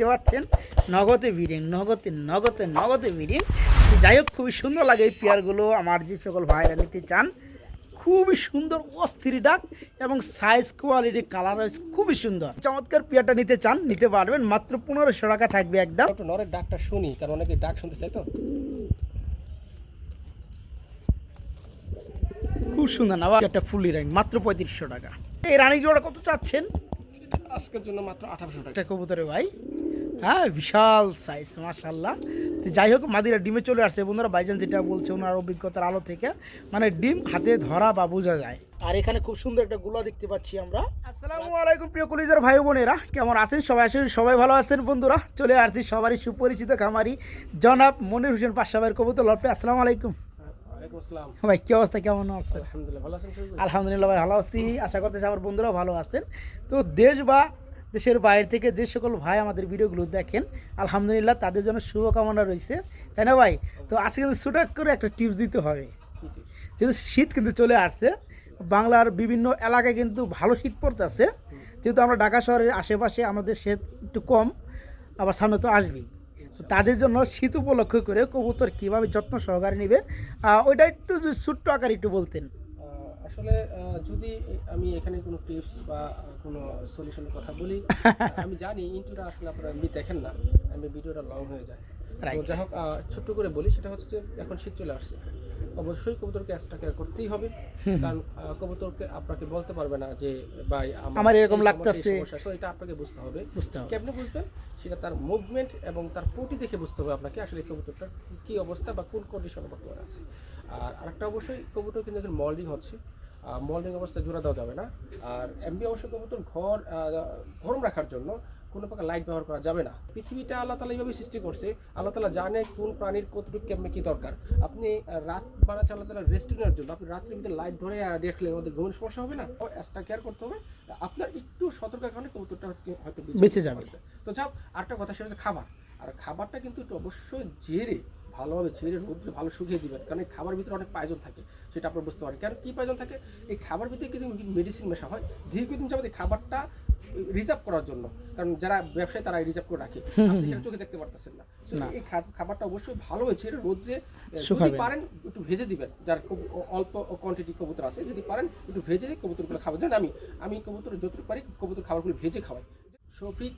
দেখতে পাচ্ছেন? নগদে বিরিং নগদে নগদে নগদে বিরিং যাই হোক খুবই সুন্দর লাগে এই পেয়ারগুলো। আমার যে সকল ভাইরা নিতে চান খুবই সুন্দর অস্থির ডাক এবং সাইজ কোয়ালিটি কালার খুবই সুন্দর। চমৎকার পেয়ারটা নিতে চান নিতে পারবেন। মাত্র পনেরোশো টাকা থাকবে একদম। একটু নরের ডাকটা শুনি কারণ অনেকে ডাক শুনতে চাই তো। খুব সুন্দর না একটা ফুলি রাইন মাত্র পঁয়ত্রিশশো টাকা। এই রানী জোড়া কত চাচ্ছেন? আজকের জন্য মাত্র আঠারোশো টাকা। কবুতরে ভাই। হ্যাঁ বিশাল সাইজ মাশাল্লাহ তো যাই হোক মাদিরা ডিমে চলে আসছে। বন্ধুরা বাইজান যেটা বলছে ওনার অভিজ্ঞতার আলো থেকে মানে ডিম হাতে ধরা বা বোঝা যায়। আর এখানে খুব সুন্দর একটা গুলা দেখতে পাচ্ছি আমরা। আসসালামু আলাইকুম প্রিয় কলিজার ভাই বোনেরা। কেমন আছেন? সবাই আসেন সবাই ভালো আছেন বন্ধুরা। চলে আসছি সবারই সুপরিচিত খামারি জনাব মনির হোসেন পাশাবাইয়ের কবুতর লপে আসসালামু আলাইকুম। আসসালাম। ভাই কি অবস্থা? কেমন আছেন? আলহামদুলিল্লাহ ভালো আছেন সবাই? আলহামদুলিল্লাহ ভাই ভালো আছি। আশা করতেছি আমার বন্ধুরাও ভালো আছেন। তো দেশ বা দেশের বাইরে থেকে যে সকল ভাই আমাদের ভিডিওগুলো দেখেন, আলহামদুলিল্লাহ তাদের জন্য শুভকামনা রয়েছে তাই না ভাই? তো আজকে কিন্তু ছোটো করে একটা টিপস দিতে হবে। যেহেতু শীত কিন্তু চলে আসছে, বাংলার বিভিন্ন এলাকায় কিন্তু ভালো শীত পড়তেছে। যেহেতু আমরা ঢাকা শহরের আশেপাশে আমাদের শীত একটু কম, আবার সামনে তো আসবেই। তো তাদের জন্য শীত উপলক্ষ করে কবুতর কীভাবে যত্ন সহকারে নেবে ওইটা একটু ছোট্ট আকারে একটু বলতেন। আসলে যদি আমি এখানে কোনো টিপস বা কোনো সলিউশনের কথা বলি আমি জানি ইন্টুটা আসলে আপনারা এমনি দেখেন না আমি ভিডিওটা লং হয়ে যায়। তো যাই হোক ছোট্ট করে বলি সেটা হচ্ছে যে এখন শীত চলে আসছে। অবশ্যই কবুতরকে এক্সট্রা কেয়ার করতেই হবে কারণ কবুতরকে আপনাকে বলতে পারবে না যে ভাই আমার এরকম লাগতাছে। সমস্যা। এটা আপনাকে বুঝতে হবে। বুঝতে হবে। কেমনে বুঝবেন? সেটা তার মুভমেন্ট এবং তার পটি দেখে বুঝতে হবে আপনাকে আসলে কবুতরটার কি অবস্থা বা কোন কন্ডিশনে বর্তমানে আছে। আর আরেকটা অবশ্যই কবুতর কিন্তু এখন মল্ডিং হচ্ছে। মল্ডিং অবস্থায় জোড়া দেওয়া যাবে না। আর এমবি অবশ্যই কবুতর ঘর গরম রাখার জন্য কোনো প্রকার লাইট ব্যবহার করা যাবে না। পৃথিবীটা আল্লাহ তালা এইভাবে সৃষ্টি করছে। আল্লাহ তালা জানে কোন প্রাণীর কতটুকু কেমনে কী দরকার। আপনি রাত বানাচ্ছে আল্লাহ তালা রেস্ট নেওয়ার জন্য। আপনি রাত্রির ভিতরে লাইট ধরে আহ, দেখলেন ওদের ঘুমের সমস্যা হবে না? এক্সট্রা কেয়ার করতে হবে। আপনার একটু সতর্কের কারণে কবুতরটা হয়তো- বেঁচে যাবে। তো যাও আরেকটা কথা সেটা হচ্ছে খাবার। আর খাবারটা কিন্তু একটু অবশ্যই ঝেড়ে ভালোভাবে ঝেড়ে রোদ্রে ভালো শুকিয়ে দিবেন কারণ এই খাবার ভিতরে অনেক পায়জন থাকে সেটা আপনার বুঝতে পারেন। কারণ কী পায়জন থাকে? এই খাবার ভিতরে কিন্তু মেডিসিন মেশা হয় দীর্ঘদিন যাবত এই খাবারটা রিজার্ভ করার জন্য। কারণ যারা ব্যবসায়ী তারা রিজার্ভ করে রাখে। আপনি সেটা চোখে দেখতে পারতেছেন না। এই খাবারটা অবশ্যই ভালো হয়েছে। রোদ্রে যদি পারেন একটু ভেজে দিবেন। যার খুব অল্প কোয়ান্টিটি কবুতর আছে। যদি পারেন একটু ভেজে দিয়ে কবুতরগুলো খাবার জানেন আমি আমি কবুতর যতটুকু পারি কবুতর খাবারগুলো ভেজে খাওয়াই। শফিক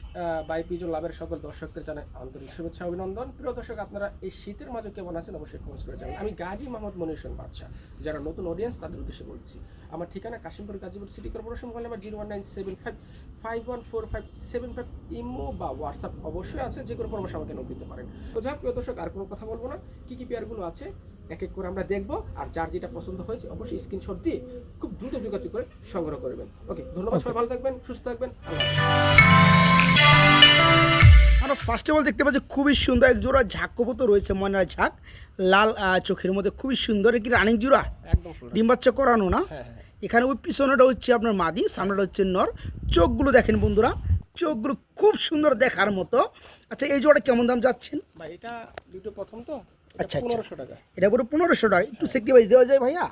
বাই পিজন লাভের সকল দর্শকদের জানাই আন্তরিক শুভেচ্ছা অভিনন্দন। প্রিয় দর্শক আপনারা এই শীতের মাঝে কেমন আছেন অবশ্যই খোঁজ করে যাবেন আমি গাজী মোহাম্মদ মনির হোসেন বাদশাহ যারা নতুন অডিয়েন্স তাদের উদ্দেশ্যে বলছি আমার ঠিকানা Kashimpur Gazipur city corporation mobile number zero one nine seven five five one four five seven five imo বা হোয়াটসঅ্যাপ অবশ্যই আছে যে কোনো পরামর্শ আমাকে নোট দিতে পারেন। তো যাক প্রিয় দর্শক আর কোনো কথা বলব না। কী কী পেয়ারগুলো আছে এক এক করে আমরা দেখব আর যার যেটা পছন্দ হয়েছে অবশ্যই স্ক্রিনশট দিয়ে খুব দ্রুত যোগাযোগ করে সংগ্রহ করবেন। ওকে ধন্যবাদ সবাই ভালো থাকবেন সুস্থ থাকবেন আল্লাহ। আমরা ফার্স্ট অফ অল দেখতে পাচ্ছি খুবই সুন্দর এক জোড়া ঝাঁক কবুতর রয়েছে ময়নার ঝাঁক। লাল চোখের মধ্যে খুবই সুন্দর কি রানিং জোড়া। ডিম বাচ্চা করানো না। হ্যাঁ হ্যাঁ। এখানে ওই পিছনেটা হচ্ছে আপনার মাদি সামনেটা হচ্ছে নর। চোখগুলো দেখেন বন্ধুরা চোখগুলো খুব সুন্দর দেখার মতো। আচ্ছা এই জোড়া কেমন দাম যাচ্ছেন? ভাই এটা দুটো প্রথম তো। আচ্ছা, আচ্ছা। পনেরোশো টাকা। এটা পুরো পনেরোশো টাকা। একটু সেক্রিফাইস দেওয়া যায় ভাইয়া?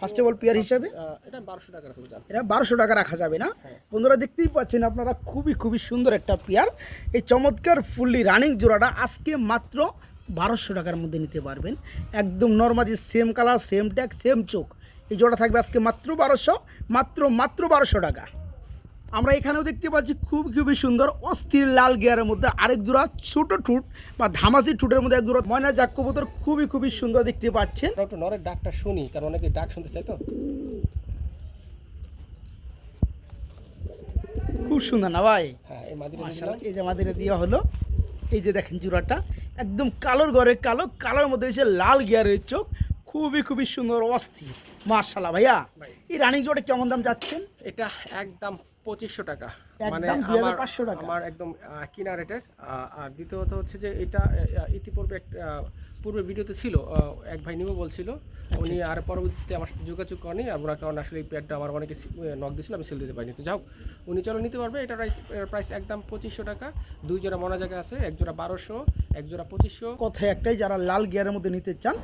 ফার্স্ট অফ অল পেয়ার হিসাবে। এটা বারোশো টাকা রাখব জান এটা বারোশো টাকা রাখা যাবে না? হ্যাঁ। বন্ধুরা দেখতেই পাচ্ছেন আপনারা খুবই খুবই সুন্দর একটা পেয়ার এই চমৎকার ফুললি রানিং জোড়াটা আজকে মাত্র বারোশো টাকার মধ্যে নিতে পারবেন। একদম normally same colour same tag same চোখ। এই জোড়া থাকবে আজকে মাত্র বারোশো মাত্র মাত্র বারোশো টাকা। আমরা এখানেও দেখতে পাচ্ছি খুব খুবই সুন্দর অস্থির লাল গিয়ারের মধ্যে আরেক জোড়া ছোট ঠুট বা ধামাসি ঠুটের মধ্যে এক জোড়া ময়না জাক কবুতর খুবই খুবই সুন্দর দেখতে পাচ্ছেন। একটু নরের ডাকটা শুনি কারণ অনেকে ডাক শুনতে চাই তো। খুব সুন্দর না ভাই? হ্যাঁ এই মাদিরা যে আমাদের দেওয়া হলো এই যে দেখেন চূড়াটা একদম কালোর ঘরে কালো কালোর মধ্যে হচ্ছে লাল গিয়ারের চোখ খুবই খুবই সুন্দর অস্থির। মার্শাল্লাহ ভাইয়া এই রানিং জোড়া কেমন দাম যাচ্ছেন? এটা একদম পঁচিশশো টাকা। মানে 2500 টাকা। আমার একদম কিনা রেটের। আর দ্বিতীয়ত হচ্ছে যে এটা ইতিপূর্বে এক আহ, পূর্বে ভিডিওতে ছিল এক ভাই নিমো বলছিল। আচ্ছা, উনি আর পরবর্তীতে আমার সাথে যোগাযোগ করেনি আমরা কারণ আসলে এই প্যাডটা আমার অনেকে নক দিয়েছিল আমি সেল দিতে পারিনি। তো যাও উনি চলো নিতে পারবে। এটার প্রাইস একদম পঁচিশশো টাকা। দুই জোড়া মনা জায়গা আছে এক জোড়া বারোশো এক জোড়া পঁচিশশো। কথায় একটাই যারা লাল গিয়ারের মধ্যে নিতে চান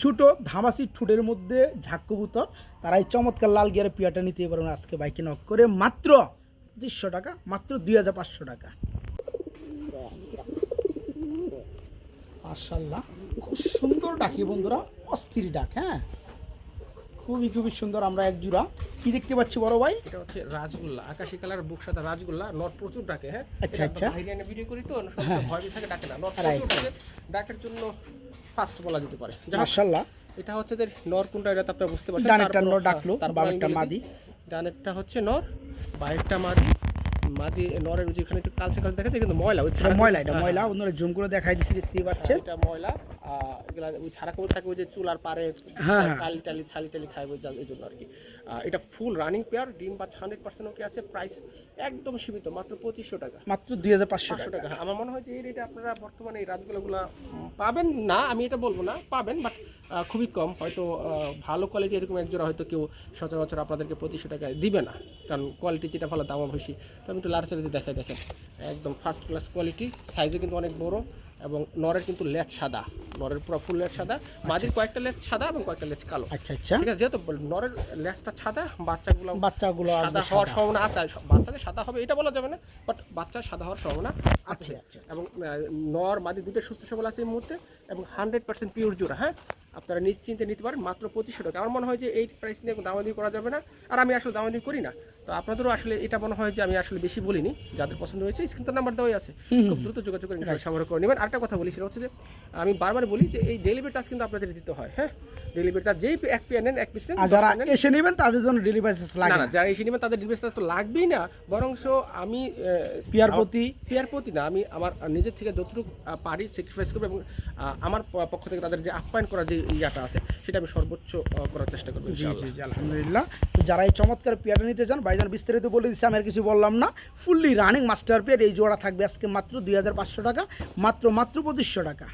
ছোটো ধামাসি ঠুটের মধ্যে ঝাঁক কবুতর তারা এই চমৎকার লাল গিয়ারের পিয়াটা নিতে পারবেন আজকে বাইকে নক করে। মাত্র পঁচিশশো টাকা মাত্র দুই হাজার পাঁচশো টাকা। মার্শাল্লাহ খুব সুন্দর ডাকি বন্ধুরা অস্থির ডাক হ্যাঁ? খুবই খুবই সুন্দর আমরা এক জোড়া কি দেখতে পাচ্ছি বড় ভাই? এটা হচ্ছে রাজগোল্লা আকাশি কালার বুক সাদা রাজগোল্লা লট প্রচুর ডাকে হ্যাঁ? আচ্ছা, আচ্ছা। ভিডিও করি তো হ্যাঁ। ভয় থাকে ডাকে না। লট. প্রচুর ডাকে, ডাকের জন্য ফার্স্ট বলা যেতে পারে। মাশাআল্লাহ। এটা হচ্ছে যে নর কোনটা এটা তো আপনারা বুঝতে পারছেন। ডানেরটা নর ডাকলো, বামেরটা মাদি। ডানেরটা হচ্ছে নর বাইরেরটা মাদি। মাদি নরের ওই যেখানে একটু কালচে কালচে দেখা যায় কিন্তু ময়লা ওই ছাড়া ময়লা এটা হ্যাঁ, ময়লা। অন্যরা জুম করে দেখাই দিছি দেখতেই পাচ্ছেন। এটা ময়লা এগুলা ওই ছাড়া কবুতর থাকে ওই যে চুলার পারে হ্যাঁ, হ্যাঁ। কালি টালি ছালি টালি খায় ওই জন্য আর কি। এটা ফুল রানিং পেয়ার ডিম বা হান্ড্রেড পার্সেন্ট ওকে আছে প্রাইস একদম সীমিত মাত্র পঁচিশশো টাকা। মাত্র দুই হাজার পাঁচশো টাকা। আমার মনে হয় যে এই রেটে আপনারা বর্তমানে এই রাতগুলোগুলো পাবেন না আমি এটা বলব না পাবেন বাট খুবই কম। হয়তো ভালো কোয়ালিটি এরকম একজোড়া হয়তো কেউ সচরাচর আপনাদেরকে পঁচিশশো টাকায় দিবে না কারণ কোয়ালিটি যেটা ভালো দামও বেশি তো আমি একটু লাড়াচাড়িতে দেখাই দেখেন। একদম ফার্স্ট ক্লাস কোয়ালিটি সাইজে কিন্তু অনেক বড়। এবং নরের কিন্তু লেজ সাদা। নরের পুরো ফুল লেজ সাদা। মাঝির কয়েকটা লেজ সাদা এবং কয়েকটা লেজ কালো। আচ্ছা আচ্ছা। ঠিক আছে যেহেতু নরের লেজটা সাদা বাচ্চাগুলো বাচ্চাগুলো সাদা হওয়ার সম্ভাবনা আছে। বাচ্চাদের সাদা হবে এটা বলা যাবে না বাট বাচ্চা সাদা হওয়ার সম্ভাবনা আছে। আচ্ছা, আচ্ছা। এবং নর মাদি দুটো সুস্থ সবল আছে এই মুহূর্তে এবং হান্ড্রেড পার্সেন্ট পিওর জোড়া হ্যাঁ? আপনারা নিশ্চিন্তে নিতে পারেন মাত্র পঁচিশশো টাকা। আমার মনে হয় যে এই প্রাইস নিয়ে দামাদি করা যাবে না। আর আমি আসলে দামাদি করি না। তো আপনাদেরও আসলে এটা মনে হয় যে আমি আসলে বেশি বলিনি। যাদের পছন্দ হয়েছে স্ক্রিন তো নাম্বার দেওয়াই আছে। খুব দ্রুত যোগাযোগ করে সংগ্রহ করে নেবেন। আরেকটা কথা বলি সেটা হচ্ছে যে আমি বারবার বলি যে এই ডেলিভারি চার্জ কিন্তু আপনাদের দিতে হয় হ্যাঁ? ডেলিভারি চার্জ যেই এক পিয়া নেন এক পিস নেন যারা এসে নেবেন তাদের জন্য ডেলিভারি চার্জ লাগে না। যারা এসে নেবেন তাদের ডিভাইস তো লাগবেই না। বরংস আমি পিয়ার আমার- প্রতি। পিয়ার প্রতি না আমি আমার নিজের থেকে যতটুকু পারি স্যাক্রিফাইস করব এবং আমার পক্ষ থেকে তাদের যে আপ্যায়ন করার যে ইয়াটা আছে সেটা আমি সর্বোচ্চ করার চেষ্টা করব জি জি জি আলহামদুলিল্লাহ। তো যারা এই চমৎকার পেয়ারটা নিতে চান ভাইজান বিস্তারিত বলে দিচ্ছে আমি আর কিছু বললাম না। ফুললি রানিং মাস্টার পেয়ার এই জোড়া থাকবে আজকে মাত্র দুই হাজার পাঁচশো টাকা মাত্র মাত্র পঁচিশশো টাকা।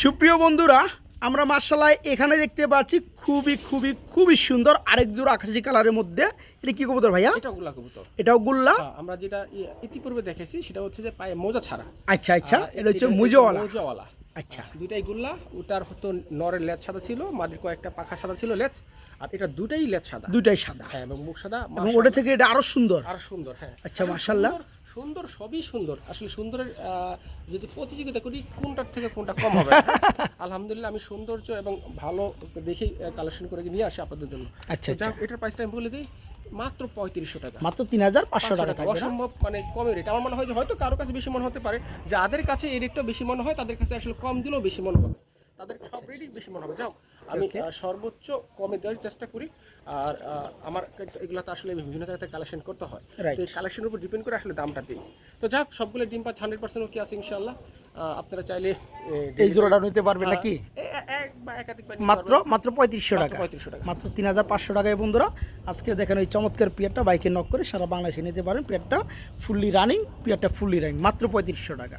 সুপ্রিয় বন্ধুরা আমরা মার্শালায় এখানে দেখতে পাচ্ছি খুবই খুবই খুবই সুন্দর আরেক জোড়া আকাশি কালারের মধ্যে। এটা কি কবুতর ভাইয়া? এটা গুলা কবুতর। এটাও গুল্লা? হ্যাঁ, আমরা যেটা ইতিপূর্বে দেখেছি সেটা হচ্ছে যে পায়ে মোজা ছাড়া। আচ্ছা আচ্ছা এটা হচ্ছে মুজোওয়ালা। মোজাওয়ালা। আচ্ছা। দুইটাই গুল্লা ওটার হতো নরের লেজ সাদা ছিল মাদির কয়েকটা পাখা সাদা ছিল লেজ আর এটা দুটাই লেজ সাদা। দুইটাই সাদা। হ্যাঁ এবং মুখ সাদা এবং ওটা থেকে এটা আরও সুন্দর। আর সুন্দর হ্যাঁ। আচ্ছা, আসলে মাশাআল্লাহ। সুন্দর- সবই সুন্দর। আসলে সুন্দরের যদি প্রতিযোগিতা করি কোনটার থেকে কোনটা কম হবে? আলহামদুলিল্লাহ আমি সৌন্দর্য এবং ভালো দেখেই কালেকশন করে নিয়ে আসি আপনাদের জন্য। আচ্ছা আচ্ছা। যাক, এটার প্রাইসটা আমি বলে দিই মাত্র পঁয়ত্রিশশো টাকা। মাত্র তিন হাজার পাঁচশো টাকা অসম্ভব মানে কমের রেট আমার মনে হয় যে হয়তো কারও কাছে বেশি মনে হতে পারে। যাদের কাছে এই রেটটা বেশি মনে হয় তাদের কাছে আসলে কম দিলেও বেশি মনে হবে। তাদের সব রেটই বেশি মনে হবে। যাও। আমি সর্বোচ্চ কমে দেওয়ার চেষ্টা করি। আর আমার এগুলো তো আসলে বিভিন্ন জায়গাতে কালেকশন করতে হয়. তো এই কালেকশনের উপর ডিপেন্ড করে আসলে দামটা দিই। তো যাক সবগুলো ডিম পাঁচ হান্ড্রেড পার্সেন্ট ওকে আছে ইনশাল্লাহ আপনারা চাইলে এই জোড়াটা নিতে পারবে নাকি? এক বা একাধিক মাত্র মাত্র পঁয়ত্রিশশো টাকা। পঁয়ত্রিশশো টাকা। মাত্র তিন হাজার পাঁচশো টাকায় বন্ধুরা আজকে দেখেন ওই চমৎকার পিয়ারটা বাইকে নক করে সারা বাংলাদেশে নিতে পারেন। পিয়ারটা ফুললি রানিং পিয়ারটা ফুললি রানিং মাত্র পঁয়ত্রিশশো টাকা।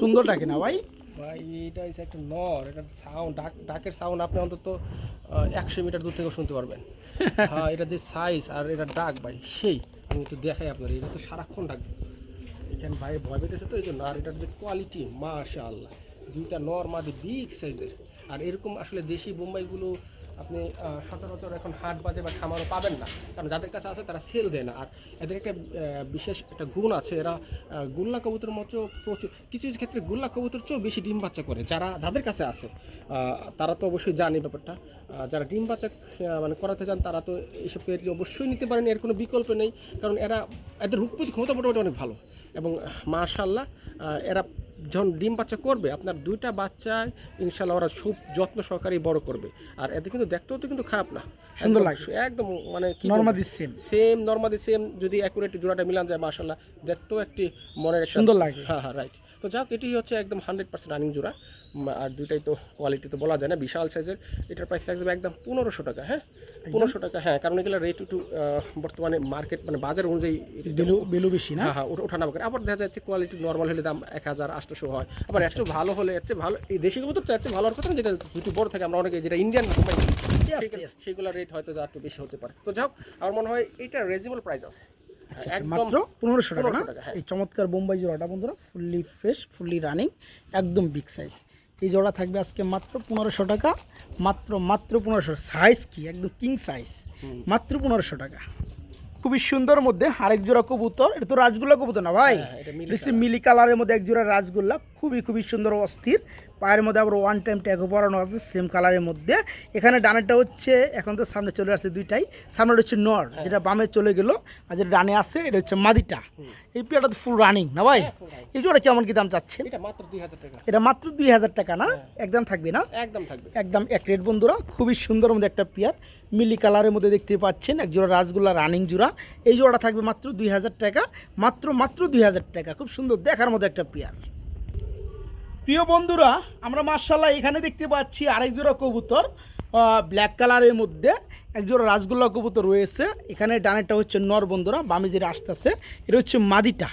সুন্দর ডাকে না ভাই? ভাই এটা হচ্ছে একটা নর এটা সাউন্ড ডাক ডাকের সাউন্ড আপনি অন্তত একশো মিটার দূর থেকেও শুনতে পারবেন। হ্যাঁ এটা যে সাইজ আর এটা ডাক ভাই সেই আমি একটু দেখাই আপনার এটা তো সারাক্ষণ ডাকবে এখানে ভাই ভয় পেতেছে তো এই জন্য আর এটার যে কোয়ালিটি মাশা আল্লাহ দুইটা নর মাদি বিগ সাইজের আর এরকম আসলে দেশি বোম্বাইগুলো আপনি সচরাচর এখন হাট বাজে বা খামারও পাবেন না। কারণ যাদের কাছে আছে তারা সেল দেয় না। আর এদের একটা বিশেষ একটা গুণ আছে। এরা গুল্লা কবুতর মতো প্রচুর, কিছু কিছু ক্ষেত্রে গুল্লা কবুতর চেয়েও বেশি ডিম বাচ্চা করে। যারা, যাদের কাছে আছে তারা তো অবশ্যই জানে ব্যাপারটা। যারা ডিম বাচ্চা মানে করাতে চান, তারা তো এইসব পেয়ারটি অবশ্যই নিতে পারেন। এর কোনো বিকল্প নেই। কারণ এরা, এদের রোগ প্রতি ক্ষমতা মোটামুটি অনেক ভালো। এবং মাশাল্লাহ এরা যখন ডিম বাচ্চা করবে আপনার দুইটা বাচ্চায় ইনশাল্লাহ ওরা খুব যত্ন সহকারে বড় করবে। আর এতে কিন্তু দেখতেও তো কিন্তু খারাপ না। সুন্দর লাগছে। একদম মানে normally same same normally same যদি অ্যাকুরেট জোড়াটা মিলান যায় মাশাল্লাহ দেখতেও একটি মনের সুন্দর লাগে। হ্যাঁ হ্যাঁ রাইট তো যাক এটি হচ্ছে একদম হান্ড্রেড পার্সেন্ট রানিং জোড়া। আর দুইটাই তো কোয়ালিটি তো বলা যায় না বিশাল সাইজের এটার প্রাইস থাকবে একদম পনেরোশো টাকা হ্যাঁ? পনেরোশো টাকা হ্যাঁ কারণ এগুলো রেট একটু বর্তমানে মার্কেট মানে বাজার অনুযায়ী বেলু বেলু বেশি না? হ্যাঁ হ্যাঁ ওঠা- ওঠানামা করে। আবার দেখা যাচ্ছে কোয়ালিটি নর্মাল হলে দাম এক হাজার আটশোশো হয়। আবার একটু ভালো হলে চেয়ে ভালো এই দেশি কবুতর তো চেয়ে ভালো হওয়ার কথা না যেটা দুটো বড় থাকে আমরা অনেকে যেটা ইন্ডিয়ান Yes, yes. সেগুলো রেট হয়তো যা একটু বেশি হতে পারে। তো যাই হোক আমার মনে হয় এটা রেজনেবল প্রাইস আছে। আচ্ছা, মাত্র পনেরোশো টাকা না? 1500 টাকা, হ্যাঁ। এই চমৎকার বোম্বাই জোড়াটা বন্ধুরা ফুললি ফ্রেশ ফুললি রানিং একদম বিগ সাইজ এই জোড়া থাকবে আজকে মাত্র পনেরোশো টাকা মাত্র মাত্র পনেরোশো। সাইজ কি? একদম কিং সাইজ মাত্র পনেরোশো টাকা। খুবই সুন্দর মধ্যে আরেক জোড়া কবুতর। এটা তো রাজগুলা কবুতর না ভাই? হ্যাঁ, মিলি মিলি কালারের মধ্যে এক জোড়া রাজগোল্লা খুবই খুবই সুন্দর অস্থির। পায়ের মধ্যে আবার ওয়ান টাইম ট্যাগও পরানো আছে সেম কালারের মধ্যে। এখানে ডানেরটা হচ্ছে এখন তো সামনে চলে আসছে দুইটাই। সামনে হচ্ছে নর হ্যাঁ। যেটা বামে চলে গেল আর যেটা ডানে আছে এটা হচ্ছে মাদিটা। এই পেয়ারটা তো ফুল রানিং না ভাই? হ্যাঁ। এই জোড়া কেমন কি দাম চাচ্ছেন? এটা মাত্র দুই হাজার টাকা। এটা মাত্র দুই হাজার টাকা না? একদম থাকবে না? একদম থাকবে। একদম এক রেট বন্ধুরা খুবই সুন্দর মধ্যে একটা পেয়ার। মিলি কালারের মধ্যে দেখতে পাচ্ছেন এক জোড়া রাসগোল্লা রানিং জোড়া। এই জোড়াটা থাকবে মাত্র দুই হাজার টাকা মাত্র মাত্র দুই হাজার টাকা। খুব সুন্দর দেখার মতো একটা পেয়ার। প্রিয় বন্ধুরা আমরা মার্শাল্লাহ এখানে দেখতে পাচ্ছি আরেক জোড়া কবুতর ব্ল্যাক কালারের মধ্যে এক জোড়া রাসগোল্লা কবুতর রয়েছে। এখানে ডানেরটা হচ্ছে নর বন্ধুরা বামে যেটা আসতেছে এটা হচ্ছে মাদিটা।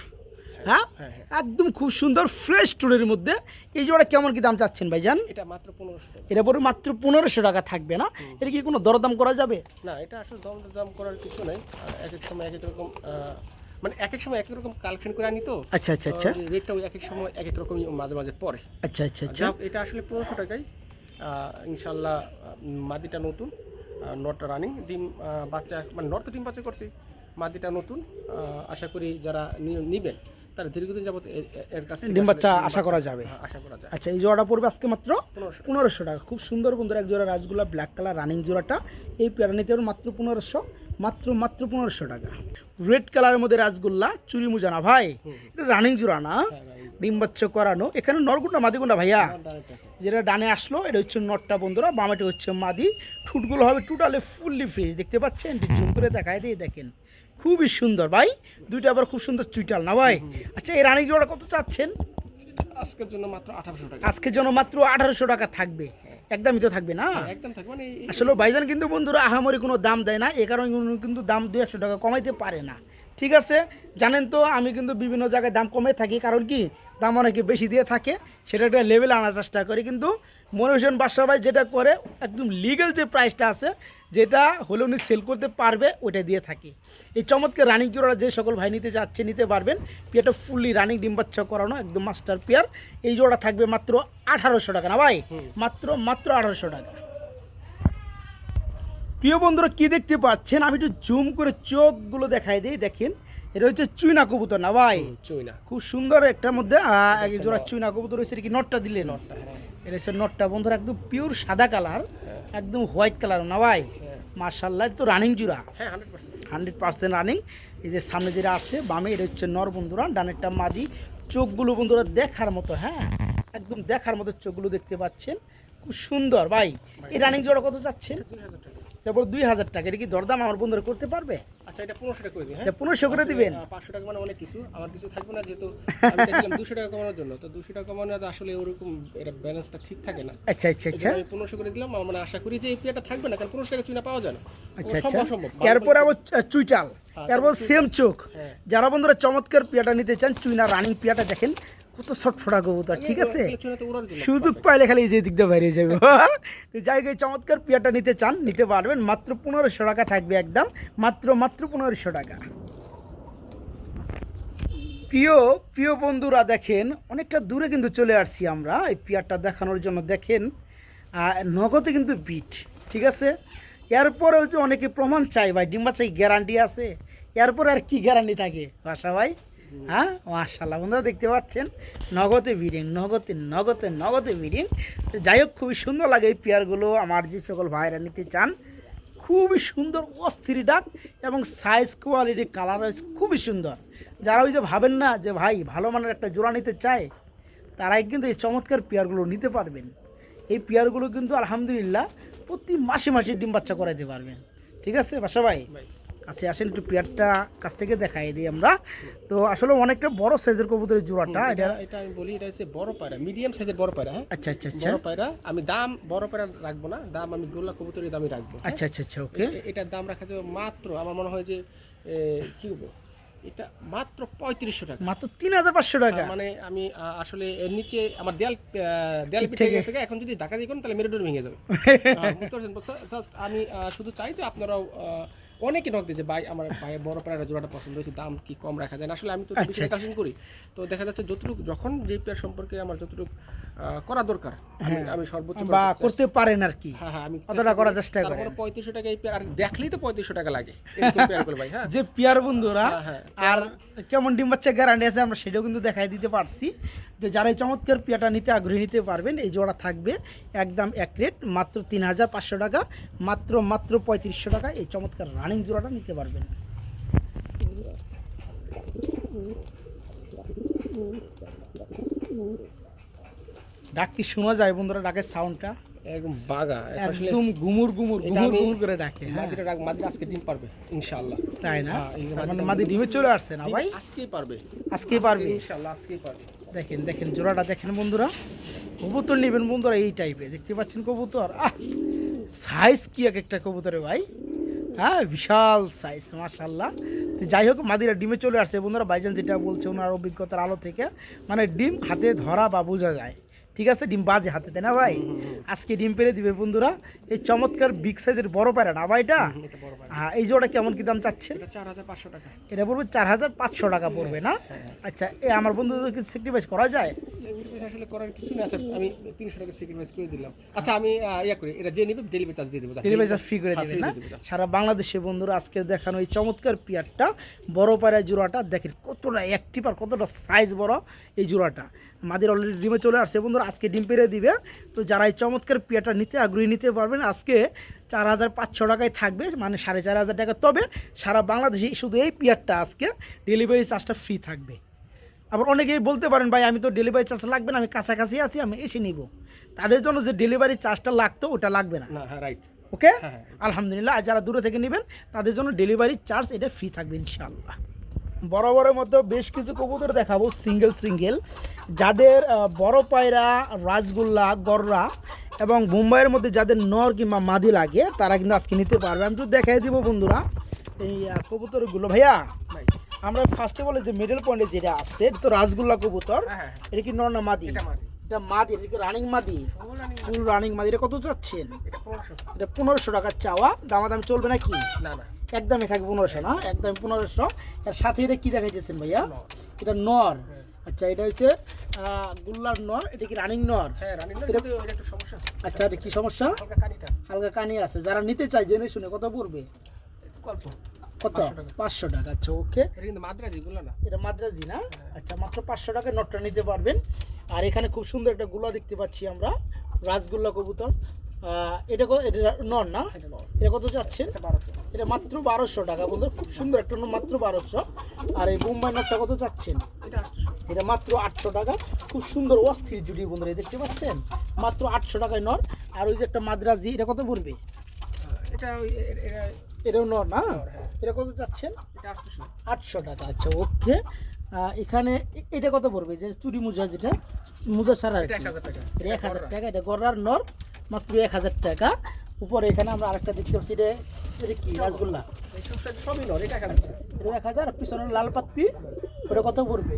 হ্যাঁ হ্যাঁ, হ্যাঁ। একদম খুব সুন্দর ফ্রেশ টুরের মধ্যে। এই জোড়া কেমন কি দাম চাচ্ছেন ভাইজান? এটা মাত্র পনেরোশো এটা পরে মাত্র পনেরোশো টাকা থাকবে না? এটা কি কোনো দরদাম করা যাবে? না এটা আসলে দম দাম করার কিছু নাই। এক এক সময় এক এক রকম মানে এক এক সময় এক এক রকম কালেকশন করে আনি তো। আচ্ছা আচ্ছা আচ্ছা। রেটটাও এক এক সময় এক এক রকমই মাঝে মাঝে পড়ে। আচ্ছা আচ্ছা আচ্ছা। এটা আসলে পনেরোশো টাকাই ইনশাল্লাহ মাদিটা নতুন নটটা রানিং ডিম বাচ্চা মানে নট তো ডিম বাচ্চা করছে মাদিটা নতুন। আশা করি যারা নিবেন তারা দীর্ঘদিন যাবত এর- কাছ থেকে ডিম বাচ্চা আশা করা যাবে। হ্যাঁ, আশা করা যায় আচ্ছা এই জোড়াটা পড়বে আজকে মাত্র পনেরোশো টাকা। খুব সুন্দর বন্ধুরা এক জোড়া রাজগুলা ব্ল্যাক কালার রানিং জোড়াটা। এই প্যারানিতে মাত্র পনেরোশো। মাত্র মাত্র পনেরোশো টাকা। রেড কালারের মধ্যে রাজগোল্লা চুরি মুজানা ভাই। এটা রানিং জোড়া না হ্যাঁ, running। ডিম বাচ্চা করানো। এখানে নরগুন্ডা মাদিগুন্ডা ভাইয়া। যেটা ডানে আসলো এটা হচ্ছে নটটা বন্ধুরা বামাটা হচ্ছে মাদি। ঠুটগুলো হবে টোটালি ফুললি ফ্রেশ দেখতে পাচ্ছেন? জুম করে দেখায় দিয়ে দেখেন। খুবই সুন্দর ভাই। দুইটা আবার খুব সুন্দর চুইটাল না ভাই? আচ্ছা এই রানী জোড়া কত চাচ্ছেন? আজকের জন্য মাত্র আঠারোশো টাকা। আজকের জন্য মাত্র আঠারোশো টাকা থাকবে। একদমই তো থাকবে না? একদম থাকবে। মানে আসলে ভাইজান কিন্তু বন্ধুরা আহামরি কোনো দাম দেয় না এ কারণে কিন্তু দাম দু একশো টাকা কমাইতে পারে না। ঠিক আছে? জানেন তো আমি কিন্তু বিভিন্ন জায়গায় দাম কমে থাকি কারণ কি? দাম অনেকে বেশি দিয়ে থাকে সেটা একটা লেভেল আনার চেষ্টা করি। কিন্তু মনোজন বাদশাহ ভাই যেটা করে একদম লিগেল যে প্রাইসটা আছে যেটা হলে উনি সেল করতে পারবে ওইটা দিয়ে থাকি। এই চমৎকার রানিং জোড়া যে সকল ভাই নিতে চাচ্ছে নিতে পারবেন। পেয়ারটা ফুললি রানিং ডিম বাচ্চা করানো একদম মাস্টার পেয়ার এই জোড়া থাকবে মাত্র আঠারোশো টাকা না ভাই? মাত্র মাত্র আঠারোশো টাকা। প্রিয় বন্ধুরা কী দেখতে পাচ্ছেন? আমি একটু জুম করে চোখগুলো দেখাই দিই দেখেন। এটা হচ্ছে চুইনা কবুতর না ভাই? চুই না খুব সুন্দর একটার মধ্যে এক জোড়া চুইনা কবুতর হয়েছে কি নটটা দিলে? নট হ্যাঁ। এটা হচ্ছে নটটা বন্ধুরা একদম পিওর সাদা কালার একদম হোয়াইট কালার না ভাই? হ্যাঁ। মার্শাল্লাহ তো রানিং জোড়া। হ্যাঁ হান্ড্রেড পার্সেন্ট রানিং এই যে সামনে যেটা আসছে বামে এটা হচ্ছে নর বন্ধুরা ডানেরটা মাদি। চোখগুলো বন্ধুরা দেখার মতো হ্যাঁ একদম দেখার মতো চোখগুলো দেখতে পাচ্ছেন। খুব সুন্দর ভাই। এই রানিং জোড়া কত চাচ্ছেন? তারপর দুই হাজার টাকা। এটা কি দরদাম আমার বন্ধুরা করতে পারবে? আচ্ছা এটা পনেরোশো টাকা করে দিই হ্যাঁ পনেরোশো করে দিবেন। পাঁচশো টাকা মানে অনেক কিছু। আমার কিছু থাকবে না যেহেতু দুশো টাকা কমানোর জন্য। তো দুশো টাকা কমানো আসলে ওরকম এটা ব্যালেন্সটা ঠিক থাকে না। আচ্ছা আচ্ছা আচ্ছা। আমি পনেরোশো করে দিলাম। আমার মানে আশা করি যে এই থাকবে না কারণ পনেরোশো টাকা চুনা পাওয়া যায় না। আচ্ছা আচ্ছা। এরপর আবার চুইটাল। হ্যাঁ, এরপর সেম চোখ। হ্যাঁ। যারা বন্ধুরা চমৎকার পিয়াটা নিতে চান চুইনা রানিং পিয়াটা দেখেন। কত ছটফটা কবুতর ঠিক আছে? সুযোগ পাইলে খালি যে দিক দিয়ে বাইরে যাবে যাই এই চমৎকার পিয়াটা নিতে চান নিতে পারবেন। মাত্র পনেরোশো টাকা থাকবে একদম। মাত্র মাত্র পনেরোশো টাকা। প্রিয় প্রিয় বন্ধুরা দেখেন অনেকটা দূরে কিন্তু চলে আসছি আমরা। এই পিয়ারটা দেখানোর জন্য দেখেন নগদে কিন্তু বিট ঠিক আছে? এরপরেও যে অনেকে প্রমাণ চাই ভাই ডিম্বা চাই গ্যারান্টি আছে? এরপরে আর কি গ্যারান্টি থাকে বাসা ভাই? হ্যাঁ মার্শাল্লাহ বন্ধুরা, দেখতে পাচ্ছেন? নগদে বিডিং নগদে নগদে নগদে বিডিং তো যাই হোক, খুবই সুন্দর লাগে এই পেয়ারগুলো। আমার যে সকল ভাইরা নিতে চান, খুবই সুন্দর, অস্থির ডাক এবং সাইজ কোয়ালিটি কালার খুবই সুন্দর। যারা ওই যে ভাবেন না যে, ভাই, ভালো মানের একটা জোড়া নিতে চায়, তারাই কিন্তু এই চমৎকার পেয়ারগুলো নিতে পারবেন। এই পেয়ারগুলো কিন্তু আলহামদুলিল্লাহ প্রতি মাসে মাসে ডিম বাচ্চা করাইতে পারবেন। ঠিক আছে, বাসা ভাই। কাছে আসেন একটু পেয়ারটা কাছ থেকে দেখাই দিই আমরা। তো আসলে অনেকটা বড় সাইজের কবুতরের জোড়াটা এটা এটা আমি বলি এটা হচ্ছে বড় পায়রা মিডিয়াম সাইজের বড় পায়রা হ্যাঁ? আচ্ছা আচ্ছা আচ্ছা। বড় পায়রা আমি দাম বড় পায়রা রাখব না দাম আমি গোল্লা কবুতরের দামই রাখব হ্যাঁ? আচ্ছা আচ্ছা আচ্ছা ওকে। এটার দাম রাখা যাবে মাত্র আমার মনে হয় যে কি বলব এটা মাত্র পঁয়ত্রিশশো টাকা। মাত্র তিন হাজার পাঁচশো টাকা। মানে আমি আসলে এর নিচে আমার দেয়াল দেয়াল পিঠে গেছে এখন যদি ধাক্কা দিয়ে কোন তাহলে মেরুদণ্ড ভেঙে যাবে। বুঝতে পারছেন? আমি শুধু চাই যে আপনারাও অনেকে নক দিয়েছে ভাই আমার ভাইয়ের বড় প্রায় জোড়াটা পছন্দ হয়েছে দাম কি কম রাখা যায় না? আসলে আমি তো আচ্ছা, বেশি করি। তো দেখা যাচ্ছে যতটুকু যখন যে পেয়ার সম্পর্কে আমার যতটুকু করা দরকার আমি আমি সর্বোচ্চ বা করতে পারেন আর কি। হ্যাঁ হ্যাঁ আমি কতটা করার চেষ্টা করেন। তারপরে পঁয়ত্রিশশো টাকা এই পেয়ার আর দেখলেই তো পঁয়ত্রিশশো টাকা লাগে এরকম পেয়ারগুলো ভাই হ্যাঁ। যে পিয়ার বন্ধুরা হ্যাঁ, হ্যাঁ। আর কেমন ডিম বাচ্চা গ্যারান্টি আছে আমরা সেটাও কিন্তু দেখাই দিতে পারছি। যে যারা এই চমৎকার পিয়াটা নিতে আগ্রহী নিতে পারবেন এই জোড়া থাকবে একদম এক রেট মাত্র তিন হাজার পাঁচশো টাকা মাত্র মাত্র পঁয়ত্রিশশো টাকা এই চমৎকার রানিং জোড়াটা নিতে পারবেন। ডাক কি শোনা যায় বন্ধুরা ডাকের সাউন্ডটা একদম বাগা একদম গুমুর গুমুর গুমুর গুমুর করে ডাকে মাদিটা রাখ মাদিটা আজকে ডিম পারবে ইনশাআল্লাহ। তাই না? হ্যাঁ, মানে মাদি ডিমে চলে আসছে না ভাই? আজকেই পারবে। আজকেই পারবে। ইনশাআল্লাহ আজকেই পারবে। দেখেন দেখেন, জোড়াটা দেখেন বন্ধুরা। কবুতর নেবেন বন্ধুরা, এই টাইপের দেখতে পাচ্ছেন কবুতর? আহ! সাইজ কী এক একটা কবুতরে ভাই? হ্যাঁ বিশাল সাইজ মার্শাল্লাহ তো যাই হোক, মাদিরা ডিমে চলে আসছে বন্ধুরা। বাইজান যেটা বলছে, ওনার অভিজ্ঞতার আলো থেকে মানে ডিম হাতে ধরা বা বোঝা যায়। ঠিক আছে? ডিম বাজে হাতে তাই না ভাই? আজকে ডিম পেরে দিবে বন্ধুরা। এই চমৎকার বিগ সাইজের বড় প্যারা না ভাই এটা? হ্যাঁ এই জোড়া কেমন কি দাম চাচ্ছে? এটা পড়বে চার হাজার পাঁচশো টাকা পড়বে না? আচ্ছা এ আমার বন্ধুদের কিছু স্যাক্রিফাইস করা যায়? আসলে করার কিছু আচ্ছা আমি তিনশো টাকা সেক্রিফাইস করে দিলাম। আচ্ছা আমি ইয়া করি এটা যে নিবে ডেলিভারি চার্জ দিয়ে দেবো ডেলিভারি চার্জ ফ্রি করে হ্যাঁ, দেবেন না। সারা বাংলাদেশে বন্ধুরা আজকে দেখানো এই চমৎকার পিয়ারটা বড় পায়রা জোড়াটা দেখেন কতটা অ্যাক্টিভ আর কতটা সাইজ বড় এই জোড়াটা। আমাদের অলরেডি ডিমে চলে আসছে বন্ধুরা আজকে ডিম পেরে দিবে। তো যারা এই চমৎকার পিয়ারটা নিতে আগ্রহী নিতে পারবেন আজকে চার হাজার পাঁচশো টাকায় থাকবে মানে সাড়ে চার হাজার টাকা। তবে সারা বাংলাদেশে শুধু এই পিয়ারটা আজকে ডেলিভারি চার্জটা ফ্রি থাকবে। আবার অনেকেই বলতে পারেন ভাই আমি তো ডেলিভারি চার্জ লাগবে না আমি কাছাকাছি আছি আমি এসে নিব। তাদের জন্য যে ডেলিভারি চার্জটা লাগতো ওটা লাগবে না। হ্যাঁ রাইট ওকে হ্যাঁ, হ্যাঁ। আলহামদুলিল্লাহ আর যারা দূরে থেকে নেবেন তাদের জন্য ডেলিভারি চার্জ এটা ফ্রি থাকবে ইনশাআল্লাহ। বরাবরের মতো বেশ কিছু কবুতর দেখাবো সিঙ্গেল সিঙ্গেল যাদের বড় পায়রা রাসগোল্লা গররা এবং মুম্বাইয়ের মধ্যে যাদের নর কিংবা মাদি লাগে তারা কিন্তু আজকে নিতে পারবে। আমি তো দেখাই দিব বন্ধুরা এই কবুতরগুলো। ভাইয়া ভাই। আমরা ফার্স্টে বলে যে মিডল পয়েন্টে যেটা আছে তো রাসগোল্লা কবুতর। হ্যাঁ হ্যাঁ এটা কি নর না মাদি? এটা মাদি। এটা কি রানিং মাদি? ফুল রানিং মাদি এটা কত চাচ্ছেন? এটা পনেরোশো। এটা পনেরোশো টাকার চাওয়া দামাদাম চলবে নাকি? না না। একদমই থাকবে পনেরোশো না? একদম পনেরোশো। এর সাথে এটা কি দেখাইতেছেন ভাইয়া? এটা নর। হ্যাঁ। আচ্ছা এটা হচ্ছে গুল্লার নর। এটা কি রানিং নর? হ্যাঁ রানিং না এটা- কিন্তু সমস্যা আচ্ছা এটা কি সমস্যা? হালকা কানি আছে। যারা নিতে চায় জেনে শুনে কত পড়বে? কত? 500 পাঁচশো টাকা। আচ্ছা ওকে। এটা মাদ্রাজি গুলো না? এটা মাদ্রাজি না? আচ্ছা মাত্র পাঁচশো টাকায় নটটা নিতে পারবেন। আর এখানে খুব সুন্দর একটা গুলা দেখতে পাচ্ছি আমরা। রাসগোল্লা কবুতর। এটা এটা নর না? এটা কত চাচ্ছেন এটা মাত্র বারোশো টাকা বন্ধু। খুব সুন্দর একটা মাত্র বারোশো। আর এই বোম্বাই নোটটা কত চাচ্ছেন এটা মাত্র আটশো টাকা। খুব সুন্দর অস্থির জুটি বন্ধুরা এই দেখতে পাচ্ছেন? মাত্র আটশো টাকায় নর আর ওই যে একটা মাদ্রাজি এটা কত পড়বে? এটা এটাও নর না? হ্যাঁ। এটা কত চাচ্ছেন এটা আটশো টাকা। আচ্ছা ওকে। এখানে এটা কত পড়বে? যে চুরি মোজা যেটা? মোজা ছাড়া এটা এক হাজার টাকা এটা গড়ার নর। মাত্র এক হাজার টাকা। উপরে এখানে আমরা আরেকটা দেখতে পাচ্ছি এটা এটা কি? রাসগোল্লা। সবই নর এটা এক হাজার এটা এক হাজার পিছনের লাল পাত্তি ওটা কত পড়বে?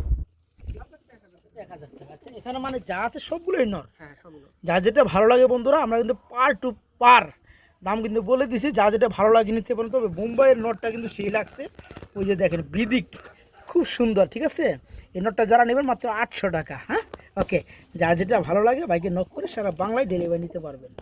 আচ্ছা এখানে মানে যা আছে সবগুলোই নর। হ্যাঁ নর যা যেটা ভালো লাগে বন্ধুরা আমরা কিন্তু পার টু পার দাম কিন্তু বলে দিছি যা যেটা ভালো লাগে নিতে পারেন। তবে মুম্বাইয়ের নটটা কিন্তু সেই লাগছে। ওই যে দেখেন বিদিক। খুব সুন্দর ঠিক আছে? এই নটটা যারা নেবেন মাত্র আটশো টাকা হ্যাঁ? ওকে যা যেটা ভালো লাগে বাইকে নক করে সারা বাংলায় ডেলিভারি নিতে পারবেন।